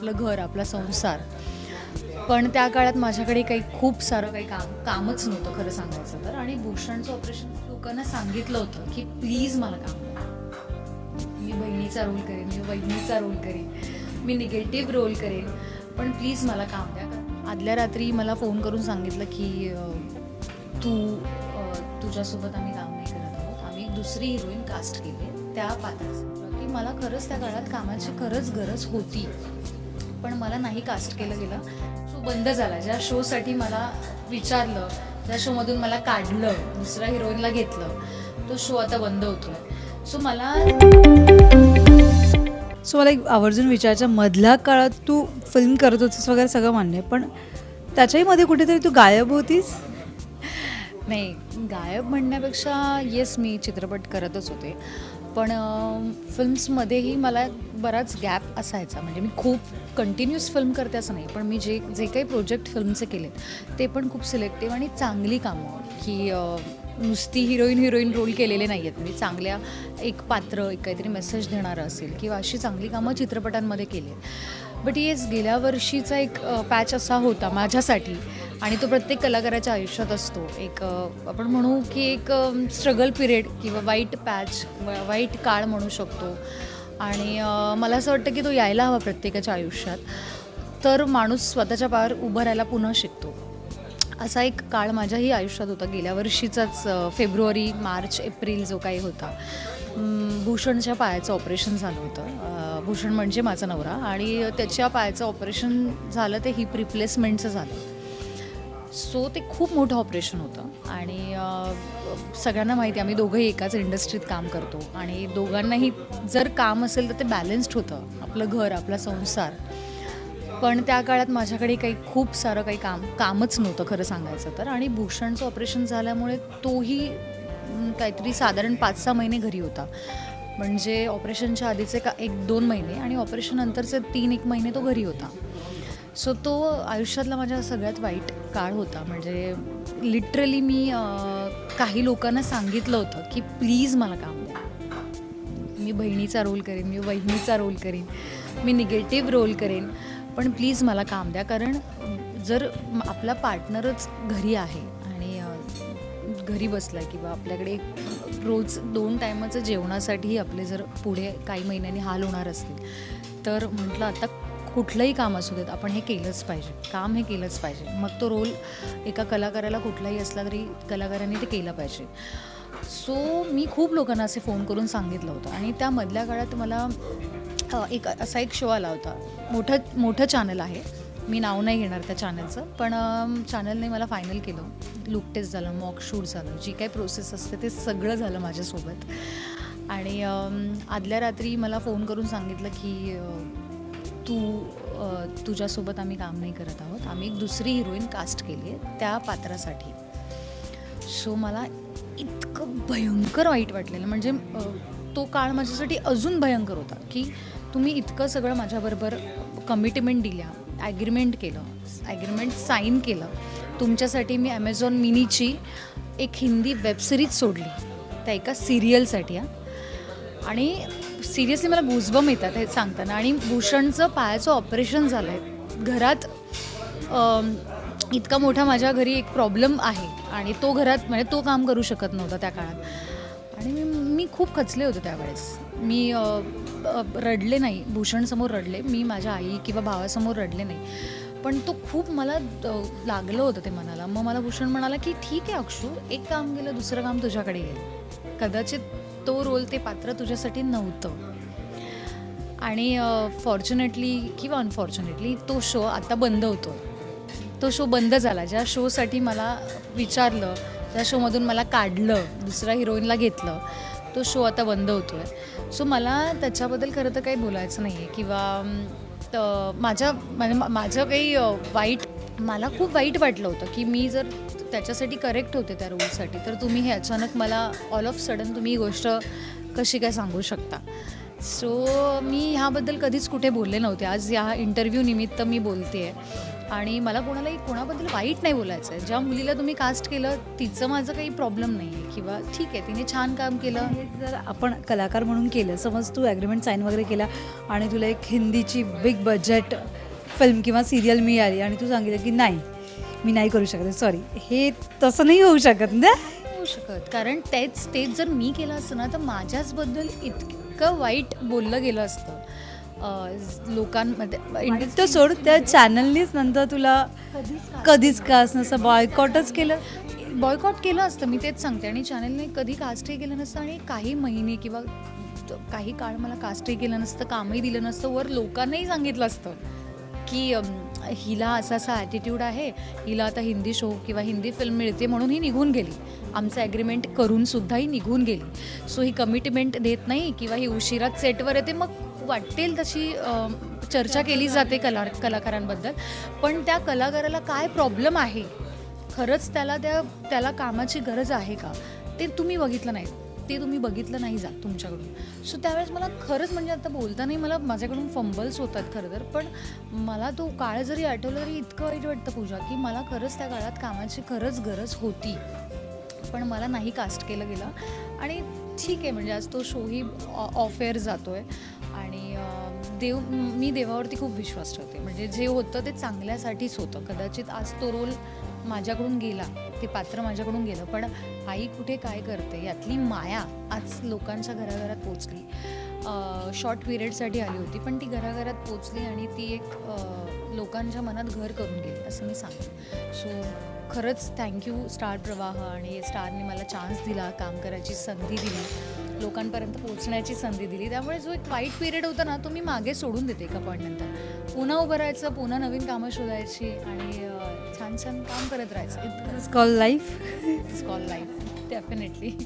आपलं घर आपला संसार. पण त्या काळात माझ्याकडे काही खूप सारं काही काम कामच नव्हतं खरं सांगायचं तर. आणि भूषणचं ऑपरेशन लोकांना सांगितलं होतं की प्लीज मला काम मी बहिणीचा रोल करेन मी बहिणीचा रोल करेन मी निगेटिव्ह रोल करेन पण प्लीज मला काम द्या. आदल्या रात्री मला फोन करून सांगितलं की तू तुझ्यासोबत आम्ही काम नाही करत आहोत. आम्ही दुसरी हिरोईन कास्ट केली त्या पात्राचं की मला खरंच त्या काळात कामाची खरंच गरज होती. पण मला नाही कास्ट केलं गेलं. शो बंद झाला. ज्या शोसाठी मला विचारलं ज्या शोमधून मला काढलं दुसऱ्या हिरोईनला घेतलं तो शो आता बंद होतोय. सो मला सो मला एक आवर्जून विचारायचं मधल्या काळात तू फिल्म करत होतीस वगैरे सगळं मान्य आहे पण त्याच्याही मध्ये कुठेतरी तू गायब होतीस? नाही गायब म्हणण्यापेक्षा येस मी चित्रपट करतच होते. पण फिल्म्समध्येही मला बराच गॅप असायचा. म्हणजे मी खूप कंटिन्युअस फिल्म करते असं नाही पण मी जे जे काही प्रोजेक्ट फिल्मचे केलेत ते पण खूप सिलेक्टिव्ह आणि चांगली कामं. की नुसती हिरोईन हिरोईन रोल केलेले नाही आहेत मी चांगल्या एक पात्र एक काहीतरी मेसेज देणारं असेल किंवा अशी चांगली कामं चित्रपटांमध्ये केली आहेत बट येस गेल्या वर्षीचा एक पॅच असा होता माझ्यासाठी. आणि तो प्रत्येक कलाकाराच्या आयुष्यात असतो. एक आपण म्हणू की एक स्ट्रगल पिरियड किंवा वाईट पॅच वाईट काळ म्हणू शकतो. आणि मला असं वाटतं की तो यायला हवा प्रत्येकाच्या आयुष्यात. तर माणूस स्वतःच्या पायावर उभं राहायला पुन्हा शिकतो. असा एक काळ माझ्याही आयुष्यात होता. गेल्या वर्षीचाच फेब्रुवारी मार्च एप्रिल जो काही होता भूषणच्या पायाचं ऑपरेशन झालं होतं. भूषण म्हणजे माझा नवरा आणि त्याच्या पायाचं ऑपरेशन झालं ते हिप रिप्लेसमेंटचं झालं. सो ते खूप मोठं ऑपरेशन होतं आणि सगळ्यांना माहिती आहे आम्ही दोघंही एकाच इंडस्ट्रीत काम करतो आणि दोघांनाही जर काम असेल तर ते बॅलन्स्ड होतं आपलं घर आपला संसार. पण त्या काळात माझ्याकडे काही खूप सारं काही काम कामच नव्हतं खरं सांगायचं तर. आणि भूषणचं ऑपरेशन झाल्यामुळे तोही काहीतरी साधारण पाच सहा महिने घरी होता. म्हणजे ऑपरेशनच्या आधीचे का एक दोन महिने आणि ऑपरेशन नंतरचे तीन एक महिने तो घरी होता. सो तो आयुष्यातला माझ्या सगळ्यात वाईट काळ होता. म्हणजे लिटरली मी काही लोकांना सांगितलं होतं की प्लीज मला काम द्या. मी बहिणीचा रोल करेन मी वहिनीचा रोल करेन मी निगेटिव्ह रोल करेन पण प्लीज मला काम द्या. कारण जर आपला पार्टनरच घरी आहे आणि घरी बसला किंवा आपल्याकडे रोज दोन टायमाचं जेवणासाठीही आपले जर पुढे काही महिन्यांनी हाल होणार असतील तर म्हटलं आता कुठलंही काम असू देत आपण हे केलंच पाहिजे. काम हे केलंच पाहिजे. मग तो रोल एका कलाकाराला कुठलाही असला तरी कलाकाराने ते केलं पाहिजे. सो मी खूप लोकांना असे फोन करून सांगितलं होतं आणि त्या मधल्या काळात मला एक असा एक शो आला होता. मोठं मोठं चॅनल आहे. मी नाव नाही घेणार त्या चॅनलचं पण चॅनलने मला फायनल केलं. लुक टेस्ट झालं मॉक शूट झालं जी काही प्रोसेस असते ते सगळं झालं माझ्यासोबत. आणि आदल्या रात्री मला फोन करून सांगितलं की तू तुझ्यासोबत आम्ही काम नाही करत आहोत. आम्ही एक दुसरी हिरोईन कास्ट केली आहे त्या पात्रासाठी. सो मला इतकं भयंकर वाईट वाटलेलं. म्हणजे तो काळ माझ्यासाठी अजून भयंकर होता की तुम्ही इतकं सगळं माझ्याबरोबर कमिटमेंट दिल्या. ॲग्रीमेंट केलं ॲग्रीमेंट साईन केलं. तुमच्यासाठी मी ॲमेझॉन मिनीची एक हिंदी वेबसिरीज सोडली. त्या एका सिरियलसाठी हां. आणि सिरियसली मला गुजबम येतात हे सांगताना. आणि भूषणचं पायाचं ऑपरेशन झालं आहे घरात इतका मोठा माझ्या घरी एक प्रॉब्लेम आहे. आणि तो घरात म्हणजे तो काम करू शकत नव्हता त्या काळात. मी खूप खचले होते त्यावेळेस. मी रडले नाही. भूषणसमोर रडले. मी माझ्या आई किंवा भावासमोर रडले नाही. पण तो खूप मला लागलं होतं ते मनाला मग मला भूषण म्हणाला की ठीक आहे अक्षू एक काम गेलं दुसरं काम तुझ्याकडे येईल कदाचित तो रोल ते पात्र तुझ्यासाठी नव्हतं. आणि फॉर्च्युनेटली किंवा अनफॉर्च्युनेटली तो शो आता बंद होतो. तो शो बंद झाला. ज्या शोसाठी मला विचारलं त्या शोमधून मला काढलं दुसऱ्या हिरोईनला घेतलं तो शो आता बंद होतो आहे सो मला त्याच्याबद्दल खरं तर काही बोलायचं नाही आहे किंवा त- माझ्या म्हणजे माझं काही वाईट मला खूप वाईट वाटलं होतं की मी जर त्याच्यासाठी करेक्ट होते त्या रोलसाठी तर तुम्ही हे अचानक मला ऑल ऑफ सडन तुम्ही ही गोष्ट कशी काय सांगू शकता? सो मी ह्याबद्दल कधीच कुठे बोलले नव्हते. आज या इंटरव्ह्यू निमित्त मी बोलते आहे आणि मला कोणालाही कोणाबद्दल वाईट नाही बोलायचं. आहे ज्या मुलीला तुम्ही कास्ट केलं तिचं माझं काही प्रॉब्लेम नाही आहे किंवा ठीक आहे तिने छान काम केलं. हे जर आपण कलाकार म्हणून केलं समज तू ॲग्रीमेंट साईन वगैरे केला आणि तुला एक हिंदीची बिग बजेट फिल्म किंवा सिरियल मिळाली आणि तू सांगितलं की नाही मी नाही करू शकत सॉरी हे तसं नाही होऊ शकत ना? होऊ शकत. कारण तेच तेच जर मी केलं असतं ना तर माझ्याचबद्दल इतकं वाईट बोललं गेलं असतं. लोकांमध्ये तर सोड त्या चॅनलनीच नंतर तुला कधीच कास नसं बॉयकॉटच केलं? बॉयकॉट केलं असतं मी तेच सांगते. आणि चॅनलने कधी कास्टही केलं नसतं आणि काही महिने किंवा काही काळ मला कास्टही केलं नसतं कामही दिलं नसतं वर लोकांनाही सांगितलं असतं की हिला असा असा ॲटिट्यूड आहे हिला आता हिंदी शो किंवा हिंदी फिल्म मिळते म्हणून ही निघून गेली. आमचं ॲग्रीमेंट करूनसुद्धाही ही निघून गेली. सो ही कमिटमेंट देत नाही किंवा ही उशिरात सेटवर येते मग वाटेल तशी चर्चा केली जाते कला कलाकारांबद्दल. पण त्या कलाकाराला काय प्रॉब्लेम आहे? खरंच त्याला त्या त्याला कामाची गरज आहे का? ते तुम्ही बघितलं नाही. ते तुम्ही बघितलं नाही जात तुमच्याकडून. सो त्यावेळेस मला खरंच म्हणजे आता बोलतानाही मला माझ्याकडून फंबल्स होतात खरं तर. पण मला तो काळ जरी आठवला तरी इतकं वाईट वाटतं पूजा की मला खरंच त्या काळात कामाची खरंच गरज होती. पण मला नाही कास्ट केलं गेलं. आणि ठीक आहे म्हणजे आज तो शोही ऑफ एअर जातो आहे देव मी देवावरती खूप विश्वास ठेवते. म्हणजे जे होतं ते चांगल्यासाठीच होतं. कदाचित आज तो रोल माझ्याकडून गेला ते पात्र माझ्याकडून गेलं पण आई कुठे काय करते? यातली माया आज लोकांच्या घराघरात पोचली. शॉर्ट पिरियडसाठी आली होती पण ती घराघरात पोचली आणि ती एक लोकांच्या मनात घर करून गेली असं मी सांगते सो खरंच थँक्यू स्टार प्रवाह आणि स्टारने मला चान्स दिला काम करायची संधी दिली. लोकांपर्यंत पोहोचण्याची संधी दिली. त्यामुळे जो एक वाईट पिरियड होता ना तो मी मागे सोडून देते एका पॉईंटनंतर पुन्हा उभं राहायचं पुन्हा नवीन कामं शोधायची आणि छान छान काम करत राहायचं. इतकंच call life call life definitely